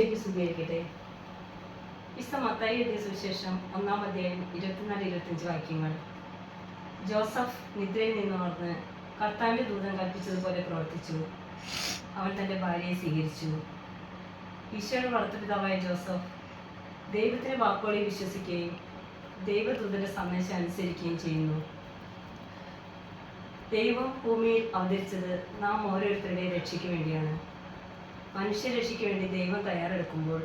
ഈശോയ്ക്ക് സ്വീകരിക്കട്ടെ വിശുദ്ധ മത്തായി എഴുതിയ സുവിശേഷം ഒന്നാം അധ്യായം ഇരുപത്തിനാല് ഇരുപത്തിയഞ്ച് വാക്യങ്ങൾ. ജോസഫ് നിദ്രയിൽ നിന്ന് ഉണർന്ന് കർത്താവിന്റെ ദൂതം കൽപ്പിച്ചതുപോലെ പ്രവർത്തിച്ചു. അവൻ തന്റെ ഭാര്യയെ സ്വീകരിച്ചു. ഈശോയുടെ വളർത്തുപിതാവായ ജോസഫ് ദൈവത്തിന്റെ വാക്കുകളിൽ വിശ്വസിക്കുകയും ദൈവദൂതന്റെ സന്ദേശം അനുസരിക്കുകയും ചെയ്യുന്നു. ദൈവം ഭൂമിയിൽ അവതരിച്ചത് നാം ഓരോരുത്തരുടെയും രക്ഷയ്ക്ക് വേണ്ടിയാണ്. മനുഷ്യരക്ഷയ്ക്ക് വേണ്ടി ദൈവം തയ്യാറെടുക്കുമ്പോൾ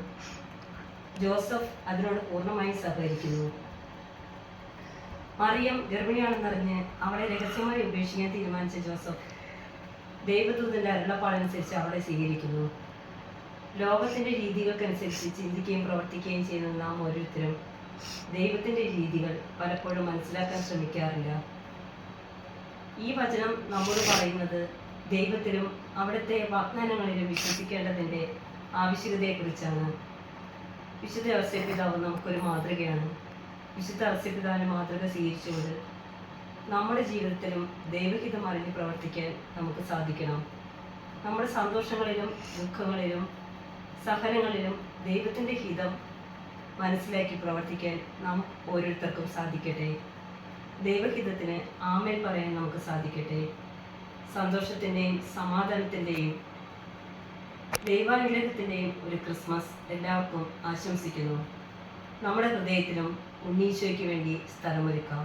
ജോസഫ് അതിനോട് പൂർണമായും സഹകരിക്കുന്നു. മറിയം ഗർഭിണിയാണെന്നറിഞ്ഞ് അവളെ രഹസ്യമായി ഉപേക്ഷിക്കാൻ തീരുമാനിച്ച ജോസഫ് ദൈവദൂതന്റെ അരുളപ്പാടനുസരിച്ച് അവളെ സ്വീകരിക്കുന്നു. ലോകത്തിന്റെ രീതികൾക്കനുസരിച്ച് ചിന്തിക്കുകയും പ്രവർത്തിക്കുകയും ചെയ്യുന്ന നാം ഓരോരുത്തരും ദൈവത്തിന്റെ രീതികൾ പലപ്പോഴും മനസ്സിലാക്കാൻ ശ്രമിക്കാറില്ല. ഈ വചനം നമ്മോട് പറയുന്നത് ദൈവത്തിലും അവിടുത്തെ വാഗ്ദാനങ്ങളിലും വിശ്വസിക്കേണ്ടതിന്റെ ആവശ്യകതയെക്കുറിച്ചാണ്. വിശുദ്ധ അവസ്യപിതാവ് നമുക്കൊരു മാതൃകയാണ്. വിശുദ്ധ അവസ്യപിതാവിന്റെ മാതൃക സ്വീകരിച്ചുകൊണ്ട് നമ്മുടെ ജീവിതത്തിലും ദൈവഹിതം അറിഞ്ഞ് പ്രവർത്തിക്കാൻ നമുക്ക് സാധിക്കണം. നമ്മുടെ സന്തോഷങ്ങളിലും ദുഃഖങ്ങളിലും സഹനങ്ങളിലും ദൈവത്തിന്റെ ഹിതം മനസ്സിലാക്കി പ്രവർത്തിക്കാൻ നാം ഓരോരുത്തർക്കും സാധിക്കട്ടെ. ദൈവഹിതത്തിന് ആമേൽ പറയാൻ നമുക്ക് സാധിക്കട്ടെ. സന്തോഷത്തിന്റെയും സമാധാനത്തിന്റെയും ദൈവാനുഗ്രഹത്തിന്റെയും ഒരു ക്രിസ്മസ് എല്ലാവർക്കും ആശംസിക്കുന്നു. നമ്മുടെ ഹൃദയത്തിലും ഉണ്ണീശോയ്ക്ക് വേണ്ടി സ്ഥലമൊരുക്കാം.